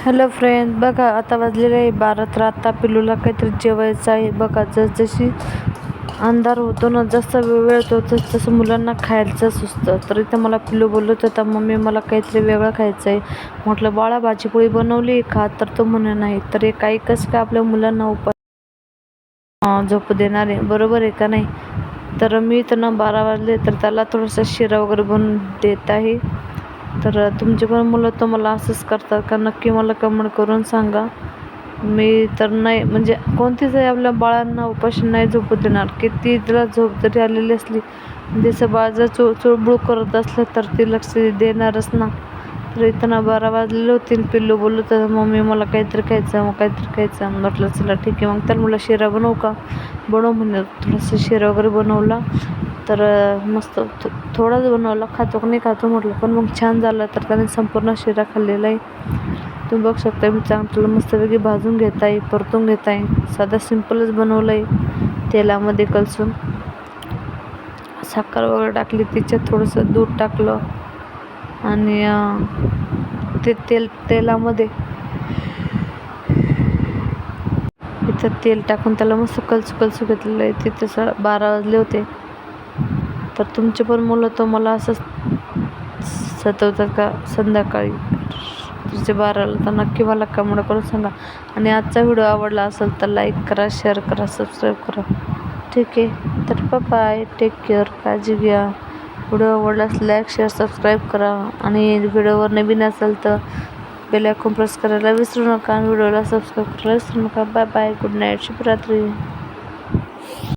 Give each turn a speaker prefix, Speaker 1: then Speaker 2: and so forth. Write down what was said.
Speaker 1: Hello friend बघा आता वाजलेलं आहे बारा तर आता पिलूला काहीतरी जेवायचं आहे. बघा जसजशी अंधार होतो ना जसा वेळ होतो तस तसं मुलांना खायचं सुचतं तर इथं मला पिल्लू बोलत होता मम्मी मला काहीतरी वेगळं खायचं आहे म्हटलं बाळा भाजीपोळी बनवली आहे तर तो म्हणे नाही. तर हे काही कसं काय आपल्या मुलांना उपाय झोप झोपू देणार आहे? बरोबर आहे का नाही? तर मी तर ना बारा वाजले तर त्याला थोडंसं शिरा वगैरे बनवून देत आहे. तर तुमचे पण मुलं तर मला असंच करतात. का नक्की मला कमेंट करून सांगा. मी तर नाही म्हणजे कोणतीच आपल्या बाळांना उपाशी नाही झोपू देणार. किती तिला झोप जरी आलेली असली म्हणजे जसं बाळ जर चो चुळबुळ करत असलं तर ती लक्ष देणारच ना. तर इथं बारा वाजलेले होते पिल्लू बोललो तर मम्मी मला काहीतरी खायचं मग काहीतरी खायचं म्हटलं चला ठीक आहे मग तर मला शिरा बनवू का? बनव म्हणलं थोडंसं शिरा वगैरे बनवला. तर मस्त थो थोडाच बनवला खातो की नाही खातो म्हटलं पण मग छान झालं. तर त्याने संपूर्ण शिरा खाल्लेला आहे. तुम्ही बघू शकता मी चांगलं मस्तपैकी भाजून घेत आहे परतून घेत आहे साधा सिम्पलच बनवलं आहे तेलामध्ये कलसून. साखर वगैरे टाकली त्याच्यात थोडंसं दूध टाकलं. आणि ते तेल तेलामध्ये इथं तेल टाकून त्याला मस्त कलसू कलसू घेतलेलं आहे. तिथे स बारा वाजले होते. तर तुमचे पण मुलं तर मला असं सतवतात का? संध्याकाळी. तुझे बाराला तर नक्की मला कमेंट करून सांगा. आणि आजचा व्हिडिओ आवडला असेल तर लाईक करा शेअर करा सबस्क्राईब करा. ठीक आहे? तर बाय टेक केअर काळजी घ्या. व्हिडिओ आवडल्यास लाईक शेअर सबस्क्राईब करा. आणि व्हिडिओवर नवीन असेल तर बेल आयकॉन प्रेस करायला विसरू नका. आणि व्हिडिओला सबस्क्राईब करायला विसरू नका. बाय बाय गुड नाईट शुभरात्री.